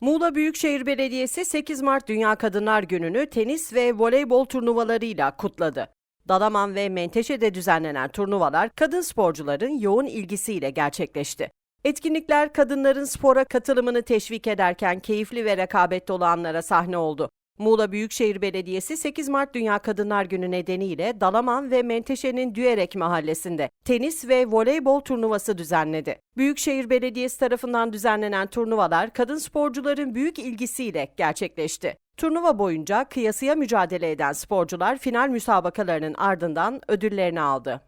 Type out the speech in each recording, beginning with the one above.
Muğla Büyükşehir Belediyesi 8 Mart Dünya Kadınlar Günü'nü tenis ve voleybol turnuvalarıyla kutladı. Dalaman ve Menteşe'de düzenlenen turnuvalar kadın sporcuların yoğun ilgisiyle gerçekleşti. Etkinlikler kadınların spora katılımını teşvik ederken keyifli ve rekabet dolu anlara sahne oldu. Muğla Büyükşehir Belediyesi 8 Mart Dünya Kadınlar Günü nedeniyle Dalaman ve Menteşe'nin Düerek mahallesinde tenis ve voleybol turnuvası düzenledi. Büyükşehir Belediyesi tarafından düzenlenen turnuvalar kadın sporcuların büyük ilgisiyle gerçekleşti. Turnuva boyunca kıyasıya mücadele eden sporcular final müsabakalarının ardından ödüllerini aldı.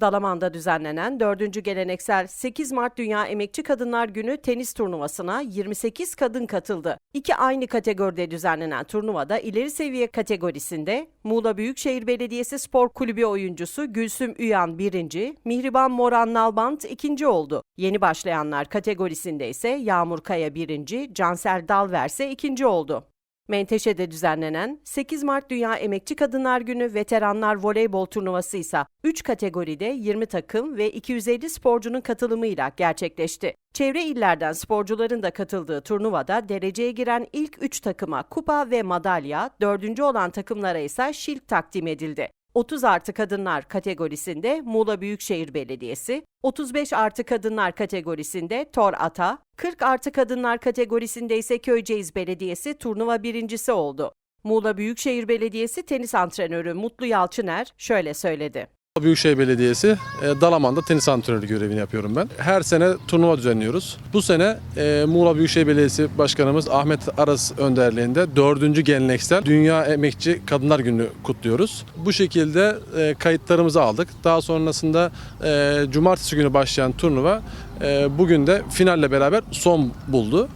Dalaman'da düzenlenen 4. geleneksel 8 Mart Dünya Emekçi Kadınlar Günü tenis turnuvasına 28 kadın katıldı. İki aynı kategoride düzenlenen turnuvada ileri seviye kategorisinde Muğla Büyükşehir Belediyesi Spor Kulübü oyuncusu Gülsüm Üyan birinci, Mihriban Moran Nalbant ikinci oldu. Yeni başlayanlar kategorisinde ise Yağmur Kaya birinci, Cansel Dalver ise ikinci oldu. Menteşe'de düzenlenen 8 Mart Dünya Emekçi Kadınlar Günü Veteranlar Voleybol Turnuvası ise 3 kategoride 20 takım ve 250 sporcunun katılımıyla gerçekleşti. Çevre illerden sporcuların da katıldığı turnuvada dereceye giren ilk 3 takıma kupa ve madalya, dördüncü olan takımlara ise şilt takdim edildi. 30 artı kadınlar kategorisinde Muğla Büyükşehir Belediyesi, 35 artı kadınlar kategorisinde Tor Ata, 40 artı kadınlar kategorisinde ise Köyceğiz Belediyesi turnuva birincisi oldu. Muğla Büyükşehir Belediyesi tenis antrenörü Mutlu Yalçıner şöyle söyledi. Büyükşehir Belediyesi e, Dalaman'da tenis antrenörü görevini yapıyorum ben. Her sene turnuva düzenliyoruz. Bu sene e, Muğla Büyükşehir Belediyesi Başkanımız Ahmet Aras önderliğinde 4. geleneksel Dünya Emekçi Kadınlar Günü kutluyoruz. Bu şekilde e, kayıtlarımızı aldık. Daha sonrasında e, cumartesi günü başlayan turnuva e, bugün de finalle beraber son buldu.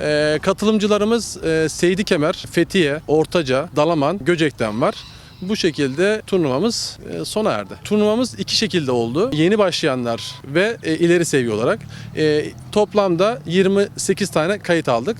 E, katılımcılarımız e, Seydi Kemer, Fethiye, Ortaca, Dalaman, Göcek'ten var. Bu şekilde turnuvamız e, sona erdi. Turnuvamız iki şekilde oldu. Yeni başlayanlar ve e, ileri seviye olarak E, toplamda 28 tane kayıt aldık.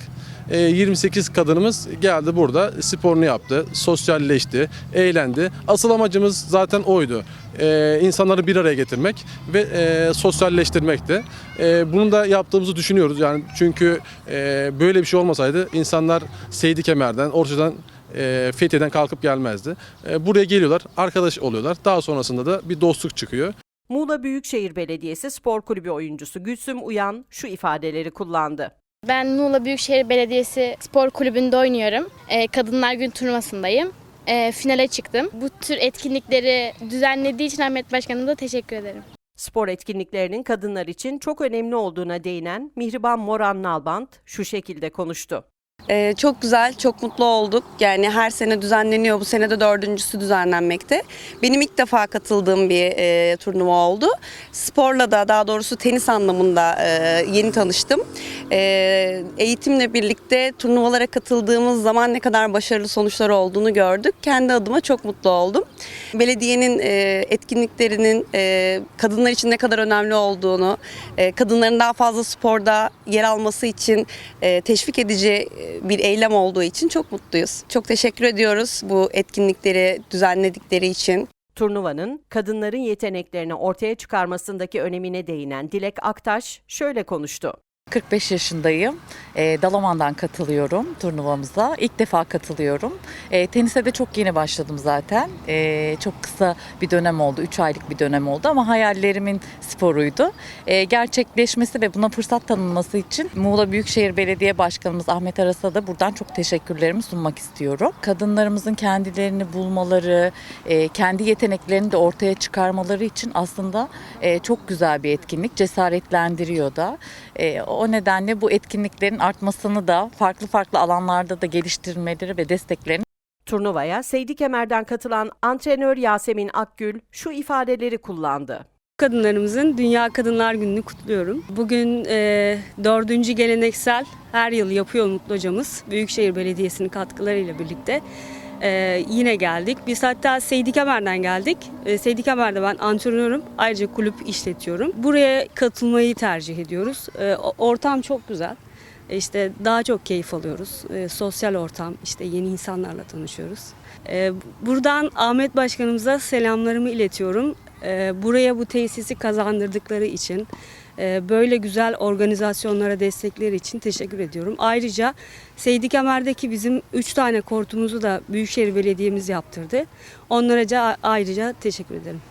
E, 28 kadınımız geldi burada sporunu yaptı, sosyalleşti, eğlendi. Asıl amacımız zaten oydu. E, insanları bir araya getirmek ve e, sosyalleştirmekti. E, bunu da yaptığımızı düşünüyoruz. Yani çünkü e, böyle bir şey olmasaydı insanlar Seydi Kemer'den, Orça'dan e, Fethiye'den kalkıp gelmezdi. E, buraya geliyorlar, arkadaş oluyorlar. Daha sonrasında da bir dostluk çıkıyor. Muğla Büyükşehir Belediyesi Spor Kulübü oyuncusu Gülsüm Uyan şu ifadeleri kullandı. Ben Muğla Büyükşehir Belediyesi Spor Kulübü'nde oynuyorum. Ee, Kadınlar Gün turnuvasındayım. Ee, finale çıktım. Bu tür etkinlikleri düzenlediği için Ahmet Başkanım'a da teşekkür ederim. Spor etkinliklerinin kadınlar için çok önemli olduğuna değinen Mihriban Moran Nalbant şu şekilde konuştu. Ee, çok güzel, çok mutlu olduk. Yani her sene düzenleniyor. Bu sene de dördüncüsü düzenlenmekte. Benim ilk defa katıldığım bir e, turnuva oldu. Sporla da daha doğrusu tenis anlamında e, yeni tanıştım. E, eğitimle birlikte turnuvalara katıldığımız zaman ne kadar başarılı sonuçlar olduğunu gördük. Kendi adıma çok mutlu oldum. Belediyenin e, etkinliklerinin e, kadınlar için ne kadar önemli olduğunu, e, kadınların daha fazla sporda yer alması için e, teşvik edici e, bir eylem olduğu için çok mutluyuz. Çok teşekkür ediyoruz bu etkinlikleri düzenledikleri için. Turnuvanın kadınların yeteneklerini ortaya çıkarmasındaki önemine değinen Dilek Aktaş şöyle konuştu. 45 yaşındayım. E, Dalaman'dan katılıyorum turnuvamıza. İlk defa katılıyorum. E, tenise de çok yeni başladım zaten. E, çok kısa bir dönem oldu. 3 aylık bir dönem oldu ama hayallerimin sporuydu. E, gerçekleşmesi ve buna fırsat tanınması için Muğla Büyükşehir Belediye Başkanımız Ahmet Aras'a da buradan çok teşekkürlerimi sunmak istiyorum. Kadınlarımızın kendilerini bulmaları, e, kendi yeteneklerini de ortaya çıkarmaları için aslında e, çok güzel bir etkinlik. Cesaretlendiriyor da. E, o nedenle bu etkinliklerin artmasını da farklı farklı alanlarda da geliştirmeleri ve desteklerini Turnuvaya Seydi Kemer'den katılan antrenör Yasemin Akgül şu ifadeleri kullandı. Kadınlarımızın Dünya Kadınlar Günü'nü kutluyorum. Bugün e, dördüncü geleneksel her yıl yapıyor Mutlu Hocamız. Büyükşehir Belediyesi'nin katkılarıyla birlikte e, yine geldik. Biz hatta Seydi Kemer'den geldik. E, Seydi Kemer'de ben antrenörüm. Ayrıca kulüp işletiyorum. Buraya katılmayı tercih ediyoruz. E, o- ortam çok güzel. E, İşte daha çok keyif alıyoruz. E, sosyal ortam, işte yeni insanlarla tanışıyoruz. E, buradan Ahmet Başkanımıza selamlarımı iletiyorum. E, buraya bu tesisi kazandırdıkları için böyle güzel organizasyonlara destekleri için teşekkür ediyorum. Ayrıca Seydi Kemer'deki bizim 3 tane kortumuzu da Büyükşehir Belediye'miz yaptırdı. Onlara ayrıca teşekkür ederim.